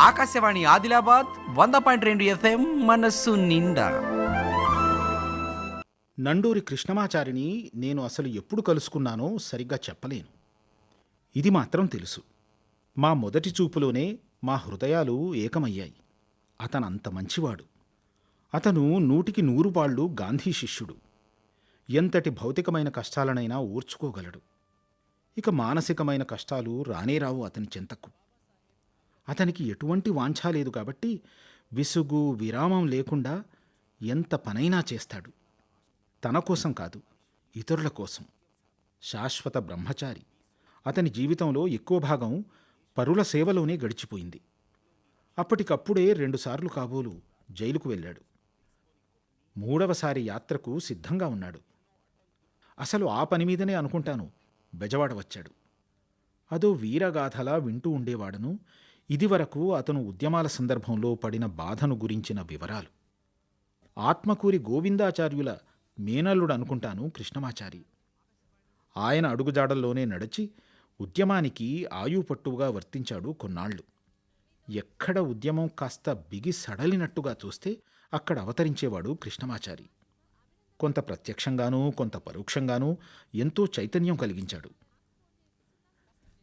ఆకాశవాణి ఆదిలాబాద్ వంద పాయింట్ రెండు ఎఫ్ఎం మనస్సు నిండా. నండూరి కృష్ణమాచారిని నేను అసలు ఎప్పుడు కలుసుకున్నానో సరిగ్గా చెప్పలేను. ఇది మాత్రం తెలుసు. మా మొదటి చూపులోనే మా హృదయాలు ఏకమయ్యాయి. అతనంత మంచివాడు. అతను నూటికి నూరు వాళ్ళు గాంధీ శిష్యుడు. ఎంతటి భౌతికమైన కష్టాలనైనా ఊర్చుకోగలడు. ఇక మానసికమైన కష్టాలు రానేరావు అతని చెంతకు. అతనికి ఎటువంటి వాంఛ లేదు కాబట్టి విసుగు విరామం లేకుండా ఎంత పనైనా చేస్తాడు. తన కోసం కాదు ఇతరుల కోసం. శాశ్వత బ్రహ్మచారి. అతని జీవితంలో ఎక్కువ భాగం పరుల సేవలోనే గడిచిపోయింది. అప్పటికప్పుడే రెండుసార్లు కాబోలు జైలుకు వెళ్ళాడు. మూడవసారి యాత్రకు సిద్ధంగా ఉన్నాడు. అసలు ఆ పని మీదనే అనుకుంటాను బెజవాడ వచ్చాడు. అదో వీరగాథలా వింటూ ఉండేవాడను ఇదివరకు అతను ఉద్యమాల సందర్భంలో పడిన బాధను గురించిన వివరాలు. ఆత్మకూరి గోవిందాచార్యుల మేనల్లుడు అనుకుంటాను కృష్ణమాచారి. ఆయన అడుగుజాడల్లోనే నడిచి ఉద్యమానికి ఆయుపట్టువుగా వర్తించాడు కొన్నాళ్ళు ఎక్కడ ఉద్యమం కాస్త బిగి సడలినట్టుగా చూస్తే అక్కడ అవతరించేవాడు కృష్ణమాచారి. కొంత ప్రత్యక్షంగానూ కొంత పరోక్షంగానూ ఎంతో చైతన్యం కలిగించాడు.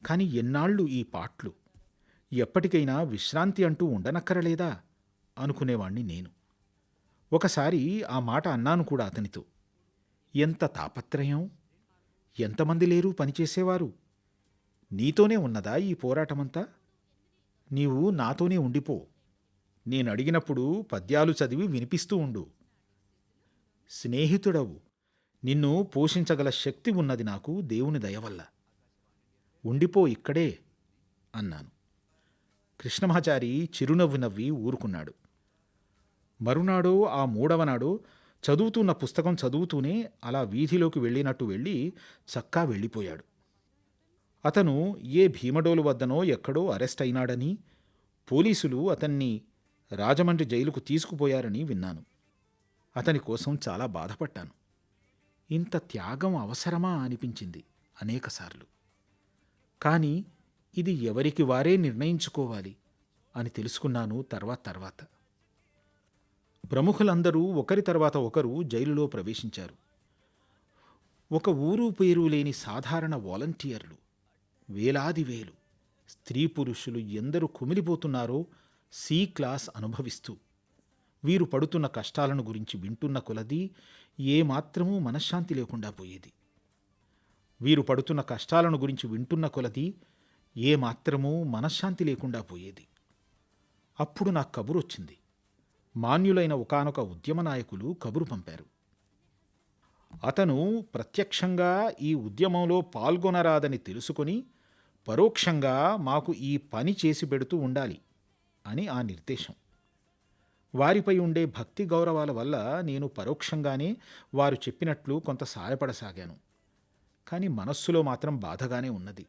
కాని ఎన్నాళ్ళు ఈ పాట్లు ఎప్పటికైనా విశ్రాంతి అంటూ ఉండనక్కరలేదా? అనుకునేవాణ్ణి నేను. ఒకసారి ఆ మాట అన్నాను కూడా అతనితో. ఎంత తాపత్రయం? ఎంతమంది లేరు పనిచేసేవారు? నీతోనే ఉన్నదా ఈ పోరాటమంతా? నీవు నాతోనే ఉండిపో. నేను అడిగినప్పుడు పద్యాలు చదివి వినిపిస్తూ ఉండు. స్నేహితుడవు. నిన్ను పోషించగల శక్తి ఉన్నది నాకు దేవుని దయవల్ల ఉండిపో ఇక్కడే అన్నాను. కృష్ణమాచారి చిరునవ్వు నవ్వి ఊరుకున్నాడు. మరునాడో ఆ మూడవనాడో చదువుతున్న పుస్తకం చదువుతూనే అలా వీధిలోకి వెళ్ళినట్టు వెళ్ళి చక్కా వెళ్ళిపోయాడు. అతను ఏ భీమడోలు వద్దనో ఎక్కడో అరెస్ట్ అయినాడని పోలీసులు అతన్ని రాజమండ్రి జైలుకు తీసుకుపోయారని విన్నాను. అతని కోసం చాలా బాధపడ్డాను. ఇంత త్యాగం అవసరమా అనిపించింది అనేకసార్లు కానీ ఇది ఎవరికి వారే నిర్ణయించుకోవాలి. అని తెలుసుకున్నాను తర్వాత తర్వాత. ప్రముఖులందరూ ఒకరి తర్వాత ఒకరు జైలులో ప్రవేశించారు. ఒక ఊరు పేరు లేని సాధారణ వాలంటీర్లు వేలాది వేలు స్త్రీ పురుషులు ఎందరు కుమిలిపోతున్నారో సి క్లాస్ అనుభవిస్తూ వీరు పడుతున్న కష్టాలను గురించి వింటున్న కొలది ఏమాత్రమూ మనశ్శాంతి లేకుండా పోయేది. వీరు పడుతున్న కష్టాలను గురించి వింటున్న కొలది ఏమాత్రమూ మనశ్శాంతి లేకుండా పోయేది. అప్పుడు నాకు కబురు వచ్చింది మాన్యులైన ఒకానొక ఉద్యమ నాయకులు కబురు పంపారు. అతను ప్రత్యక్షంగా ఈ ఉద్యమంలో పాల్గొనరాదని తెలుసుకొని పరోక్షంగా మాకు ఈ పని చేసి పెడుతూ ఉండాలి అని ఆ నిర్దేశం. వారిపై ఉండే భక్తి గౌరవాల వల్ల నేను పరోక్షంగానే వారు చెప్పినట్లు కొంత సాయపడసాగాను. కానీ మనస్సులో మాత్రం బాధగానే ఉన్నది.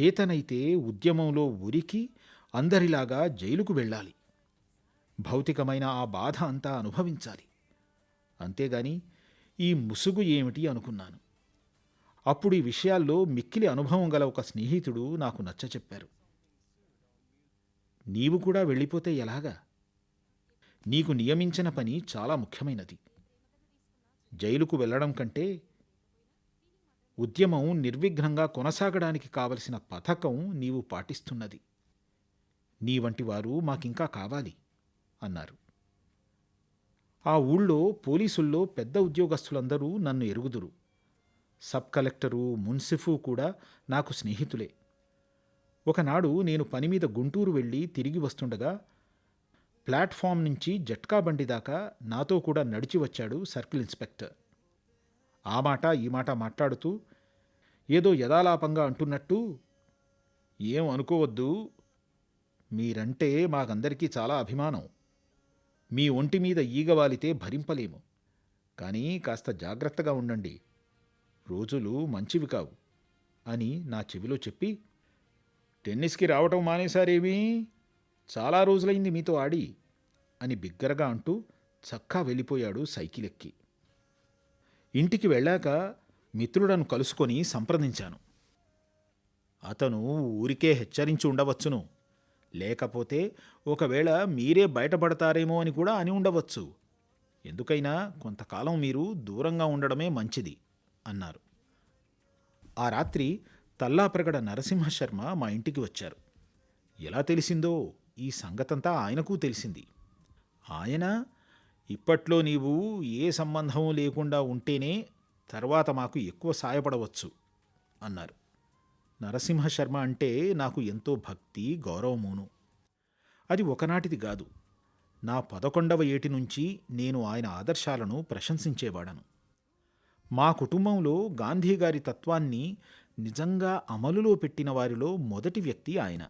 చేతనైతే ఉద్యమంలో ఉరికి అందరిలాగా జైలుకు వెళ్ళాలి. భౌతికమైన ఆ బాధ అంతా అనుభవించాలి. అంతేగాని ఈ ముసుగు ఏమిటి అనుకున్నాను. అప్పుడు ఈ విషయాల్లో మిక్కిలి అనుభవం గల ఒక స్నేహితుడు నాకు నచ్చచెప్పారు నీవు కూడా వెళ్ళిపోతే ఎలాగా? నీకు నియమించిన పని చాలా ముఖ్యమైనది. జైలుకు వెళ్ళడం కంటే ఉద్యమం నిర్విఘ్నంగా కొనసాగడానికి కావలసిన పథకం నీవు పాటిస్తున్నది. నీ వంటి వారు మాకింకా కావాలి అన్నారు. ఆ ఊళ్ళో పోలీసుల్లో పెద్ద ఉద్యోగస్తులందరూ నన్ను ఎరుగుదురు. సబ్ కలెక్టరు మున్సిఫు కూడా నాకు స్నేహితులే. ఒకనాడు నేను పని మీద గుంటూరు వెళ్ళి తిరిగి వస్తుండగా ప్లాట్ఫామ్ నుంచి జట్కా బండి దాకా నాతో కూడా నడిచి వచ్చాడు సర్కిల్ ఇన్స్పెక్టర్. ఆ మాట ఈ మాట మాట్లాడుతూ ఏదో యథాలాపంగా అంటున్నట్టు ఏం అనుకోవద్దు మీరంటే మాకందరికీ చాలా అభిమానం. మీ ఒంటి మీద ఈగ వాలితే భరింపలేము. కానీ కాస్త జాగ్రత్తగా ఉండండి. రోజులు మంచివి కావు అని నా చెవిలో చెప్పి టెన్నిస్కి రావటం మానేశారేమీ? చాలా రోజులైంది మీతో ఆడి అని బిగ్గరగా అంటూ చక్కా వెళ్ళిపోయాడు సైకిల్ ఎక్కి ఇంటికి వెళ్ళాక మిత్రుడను కలుసుకొని సంప్రదించాను. అతను ఊరికే హెచ్చరించి ఉండవచ్చును. లేకపోతే ఒకవేళ మీరే బయటపడతారేమో అని కూడా అని ఉండవచ్చు. ఎందుకైనా కొంతకాలం మీరు దూరంగా ఉండడమే మంచిది అన్నారు. ఆ రాత్రి తల్లాప్రగడ నరసింహశర్మ మా ఇంటికి వచ్చారు. ఎలా తెలిసిందో ఈ సంగతంతా ఆయనకు తెలిసింది. ఆయన ఇప్పట్లో నీవు ఏ సంబంధం లేకుండా ఉంటేనే తర్వాత మాకు ఎక్కువ సాయపడవచ్చు అన్నారు. నరసింహశర్మ అంటే నాకు ఎంతో భక్తి గౌరవమును. అది ఒకనాటిది కాదు. నా పదకొండవ ఏటి నుంచి నేను ఆయన ఆదర్శాలను ప్రశంసించేవాడను. మా కుటుంబంలో గాంధీ గారి తత్వాన్ని నిజంగా అమలులో పెట్టిన వారిలో మొదటి వ్యక్తి ఆయన.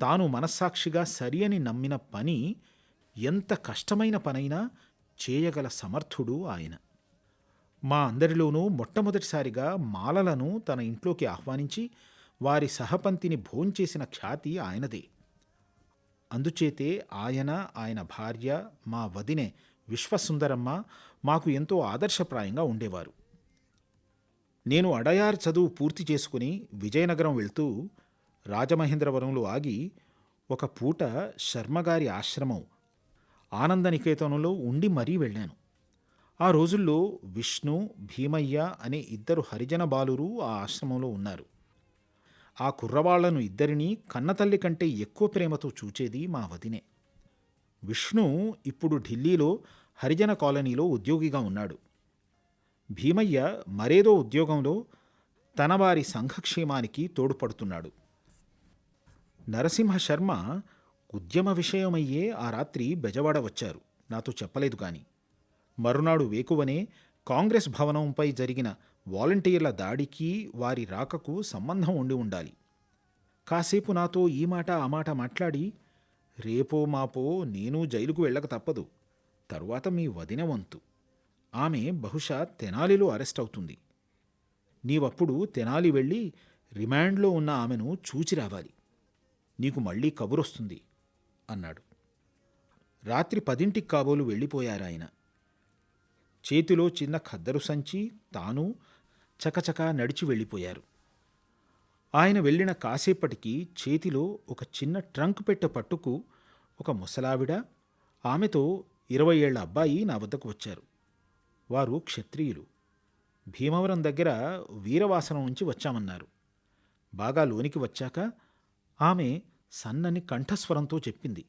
తాను మనస్సాక్షిగా సరి అని నమ్మిన పని ఎంత కష్టమైన పనైనా చేయగల సమర్థుడు ఆయన. మా అందరిలోనూ మొట్టమొదటిసారిగా మాలలను తన ఇంట్లోకి ఆహ్వానించి వారి సహపంతిని భోంచేసిన ఖ్యాతి ఆయనదే. అందుచేతే ఆయన ఆయన భార్య మా వదినె విశ్వసుందరమ్మ మాకు ఎంతో ఆదర్శప్రాయంగా ఉండేవారు. నేను అడయార్ చదువు పూర్తి చేసుకుని విజయనగరం వెళ్తూ రాజమహేంద్రవరంలో ఆగి ఒక పూట శర్మగారి ఆశ్రమం ఆనందనికేతనంలో ఉండి మరీ వెళ్ళాను. ఆ రోజుల్లో విష్ణు భీమయ్య అనే ఇద్దరు హరిజన బాలురు ఆ ఆశ్రమంలో ఉన్నారు. ఆ కుర్రవాళ్ళను ఇద్దరినీ కన్నతల్లి కంటే ఎక్కువ ప్రేమతో చూచేది మా వదినే. విష్ణు ఇప్పుడు ఢిల్లీలో హరిజన కాలనీలో ఉద్యోగిగా ఉన్నాడు. భీమయ్య మరేదో ఉద్యోగంలో తన వారి సంఘక్షేమానికి తోడ్పడుతున్నాడు. నరసింహ శర్మ ఉద్యమ విషయమయ్యే ఆ రాత్రి బెజవాడ వచ్చారు. నాతో చెప్పలేదు కానీ. మరునాడు వేకువనే కాంగ్రెస్ భవనంపై జరిగిన వాలంటీర్ల దాడికి వారి రాకకు సంబంధం ఉండి ఉండాలి. కాసేపు నాతో ఈ మాట ఆ మాట మాట్లాడి రేపో మాపో నేను జైలుకు వెళ్ళక తప్పదు. తరువాత మీ వదిన వంతు. ఆమె బహుశా తెనాలిలో అరెస్ట్ అవుతుంది. నీవప్పుడు తెనాలి వెళ్ళి రిమాండ్లో ఉన్న ఆమెను చూచి రావాలి. నీకు మళ్ళీ కబురొస్తుంది అన్నాడు. రాత్రి పదింటికి కాబోలు వెళ్ళిపోయారాయన. చేతిలో చిన్న ఖద్దరు సంచి తాను చకచకా నడిచి వెళ్ళిపోయారు. ఆయన వెళ్ళిన కాసేపటికి చేతిలో ఒక చిన్న ట్రంక్ పెట్టె పట్టుకు ఒక ముసలావిడ ఆమెతో ఇరవై ఏళ్ళ అబ్బాయి నా వద్దకు వచ్చారు. వారు క్షత్రియులు. భీమవరం దగ్గర వీరవాసనం నుంచి వచ్చామన్నారు. బాగా లోనికి వచ్చాక ఆమె సన్నని కంఠస్వరంతో చెప్పింది.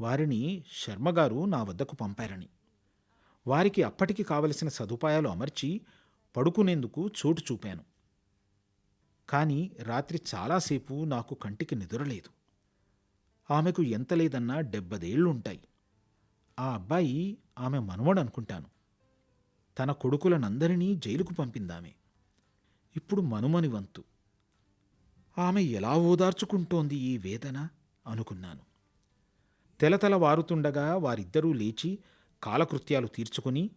వారిని శర్మగారు నా వద్దకు పంపారని. వారికి అప్పటికి కావలసిన సదుపాయాలు అమర్చి పడుకునేందుకు చోటు చూపాను. కానీ రాత్రి చాలాసేపు నాకు కంటికి నిదురలేదు. ఆమెకు ఎంత లేదన్నా డెబ్బదేళ్ళుంటాయి ఆ అబ్బాయి ఆమె మనవడు అనుకుంటాను తన కొడుకులనందరినీ జైలుకు పంపిందామె. ఇప్పుడు మనుమని వంతు. ఆమె ఎలా ఓదార్చుకుంటోంది ఈ వేదన? అనుకున్నాను. తెలతల వారుతుండగా వారిద్దరూ లేచి కాలకృత్యాలు తీర్చుకుని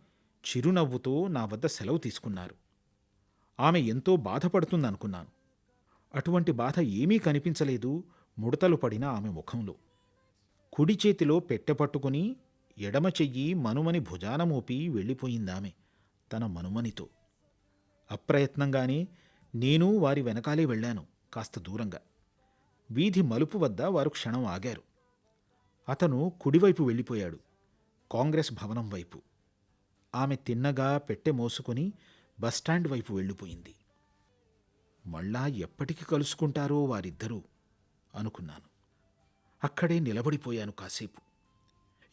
చిరునవ్వుతో నా వద్ద సెలవు తీసుకున్నారు. ఆమె ఎంతో బాధపడుతుందనుకున్నాను. అటువంటి బాధ ఏమీ కనిపించలేదు. ముడతలు పడిన ఆమె ముఖంలో. కుడి చేతిలో పెట్టె పట్టుకుని ఎడమ చెయ్యి మనుమని భుజాన మోపి వెళ్ళిపోయిందామె తన మనుమనితో. అప్రయత్నంగానే నేను వారి వెనకాలే వెళ్ళాను కాస్త దూరంగా. వీధి మలుపు వద్ద వారు క్షణం ఆగారు. అతను కుడివైపు వెళ్ళిపోయాడు. కాంగ్రెస్ భవనం వైపు. ఆమె తిన్నగా పెట్టె మోసుకొని బస్టాండ్ వైపు వెళ్ళిపోయింది. మళ్ళా ఎప్పటికి కలుసుకుంటారో వారిద్దరూ అనుకున్నాను. అక్కడే నిలబడిపోయాను కాసేపు.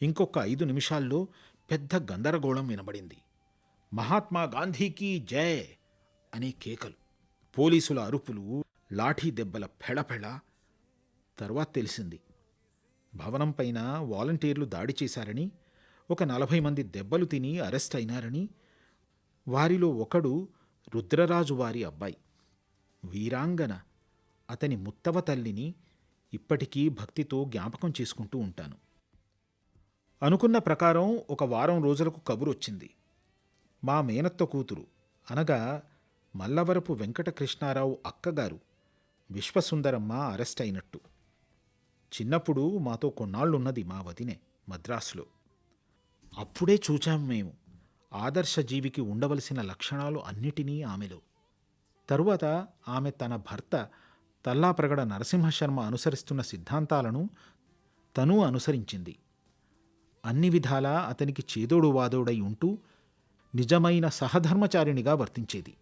ఇంకొక ఐదు నిమిషాల్లో పెద్ద గందరగోళం వినబడింది. మహాత్మా గాంధీకి జయ అనే కేకలు. పోలీసుల అరుపులు లాఠీ దెబ్బల ఫెళఫెళ తర్వాత తెలిసింది. భవనం పైన వాలంటీర్లు దాడి చేశారని ఒక నలభై మంది దెబ్బలు తిని అరెస్ట్ అయినారని వారిలో ఒకడు రుద్రరాజు వారి అబ్బాయి. వీరాంగన అతని ముత్తవ తల్లిని ఇప్పటికీ భక్తితో జ్ఞాపకం చేసుకుంటూ ఉంటాను. అనుకున్న ప్రకారం ఒక వారం రోజులకు కబురొచ్చింది. మా మేనత్త కూతురు అనగా మల్లవరపు వెంకటకృష్ణారావు అక్కగారు విశ్వసుందరమ్మ అరెస్ట్ అయినట్టు. చిన్నప్పుడు మాతో కొన్నాళ్ళున్నది మా వదినే మద్రాసులో. అప్పుడే చూచాం మేము. ఆదర్శ జీవికి ఉండవలసిన లక్షణాలు అన్నిటినీ ఆమెలో. తరువాత ఆమె తన భర్త తల్లాప్రగడ నరసింహశర్మ అనుసరిస్తున్న సిద్ధాంతాలను తను అనుసరించింది. అన్ని విధాలా అతనికి చేదోడు వాదోడై ఉంటూ నిజమైన సహధర్మచారిణిగా వర్తించేది.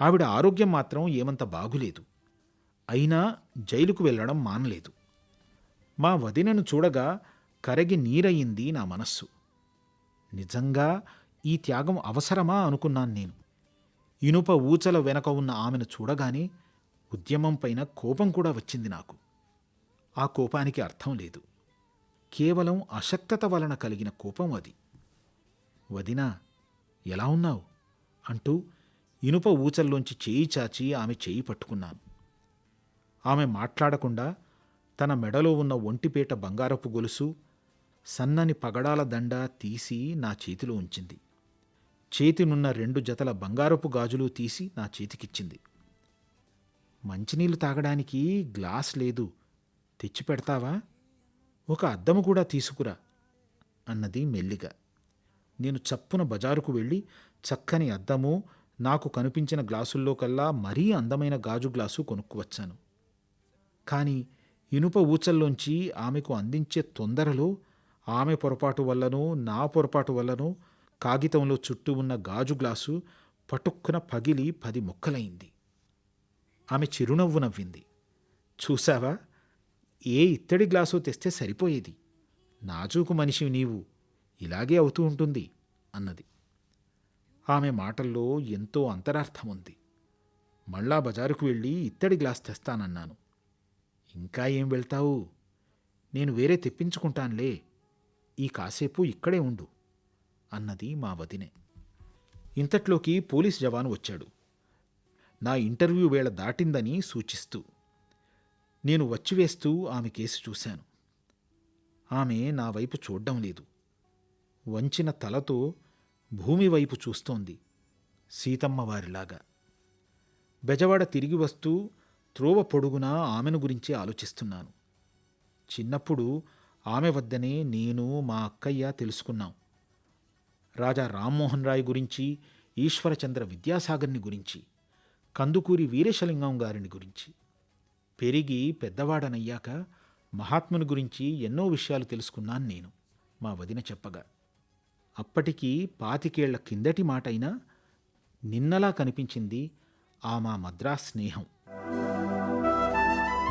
ఆవిడ ఆరోగ్యం మాత్రం ఏమంత బాగులేదు. అయినా జైలుకు వెళ్ళడం మానలేదు. మా వదినను చూడగా కరగి నీరయింది నా మనస్సు. నిజంగా ఈ త్యాగం అవసరమా అనుకున్నాను నేను. ఇనుప ఊచల వెనక ఉన్న ఆమెను చూడగానే ఉద్యమం పైన కోపం కూడా వచ్చింది నాకు. ఆ కోపానికి అర్థం లేదు. కేవలం అశక్తత వలన కలిగిన కోపం అది. వదినా ఎలా ఉన్నావు? అంటూ ఇనుప ఊచల్లోంచి చేయి చాచి ఆమె చేయి పట్టుకున్నాను. ఆమె మాట్లాడకుండా తన మెడలో ఉన్న ఒంటిపేట బంగారపు గొలుసు సన్నని పగడాల దండ తీసి నా చేతిలో ఉంచింది. చేతినున్న రెండు జతల బంగారపు గాజులు తీసి నా చేతికిచ్చింది. మంచినీళ్ళు తాగడానికి గ్లాస్ లేదు. తెచ్చి పెడతావా? ఒక అద్దము కూడా తీసుకురా అన్నది మెల్లిగా. నేను చప్పున బజారుకు వెళ్ళి చక్కని అద్దము నాకు కనిపించిన గ్లాసుల్లో కల్లా మరీ అందమైన గాజు గ్లాసు కొనుక్కువచ్చాను. కానీ ఇనుప ఊచల్లోంచి ఆమెకు అందించే తొందరలో ఆమె పొరపాటు వల్లనో నా పొరపాటు వల్లనో కాగితంలో చుట్టూ ఉన్న గాజు గ్లాసు పటుక్కున పగిలి పది ముక్కలైంది. ఆమె చిరునవ్వు నవ్వింది. చూశావా? ఏ ఇత్తడి గ్లాసు తెస్తే సరిపోయేది. నాజూకు మనిషి నీవు. ఇలాగే అవుతూ ఉంటుంది అన్నది. ఆమె మాటల్లో ఎంతో అంతరార్థం ఉంది మళ్ళా బజారుకు వెళ్ళి ఇత్తడి గ్లాస్ తెస్తానన్నాను. ఇంకా ఏం వెళ్తావు? నేను వేరే తెప్పించుకుంటానులే ఈ కాసేపు ఇక్కడే ఉండు అన్నది మా వదినే. ఇంతట్లోకి పోలీస్ జవాను వచ్చాడు. నా ఇంటర్వ్యూ వేళ దాటిందని సూచిస్తూ నేను వచ్చివేస్తూ ఆమె కేసు చూశాను. ఆమె నా వైపు చూడ్డం లేదు. వంచిన తలతో భూమి వైపు చూస్తోంది సీతమ్మవారిలాగా బెజవాడ తిరిగి వస్తూ త్రోవ పొడుగునా ఆమెను గురించి ఆలోచిస్తున్నాను. చిన్నప్పుడు ఆమె వద్దనే నేను మా అక్కయ్య తెలుసుకున్నాం. రాజా రామ్మోహన్ రాయ్ గురించి ఈశ్వరచంద్ర విద్యాసాగర్ని గురించి కందుకూరి వీరేశలింగం గారిని గురించి. పెరిగి పెద్దవాడనయ్యాక మహాత్ముని గురించి ఎన్నో విషయాలు తెలుసుకున్నాను నేను మా వదిన చెప్పగా. అప్పటికి పాతికేళ్ళ కిందటి మాటైనా నిన్నలా కనిపించింది ఆ మా మద్రాస్ స్నేహం.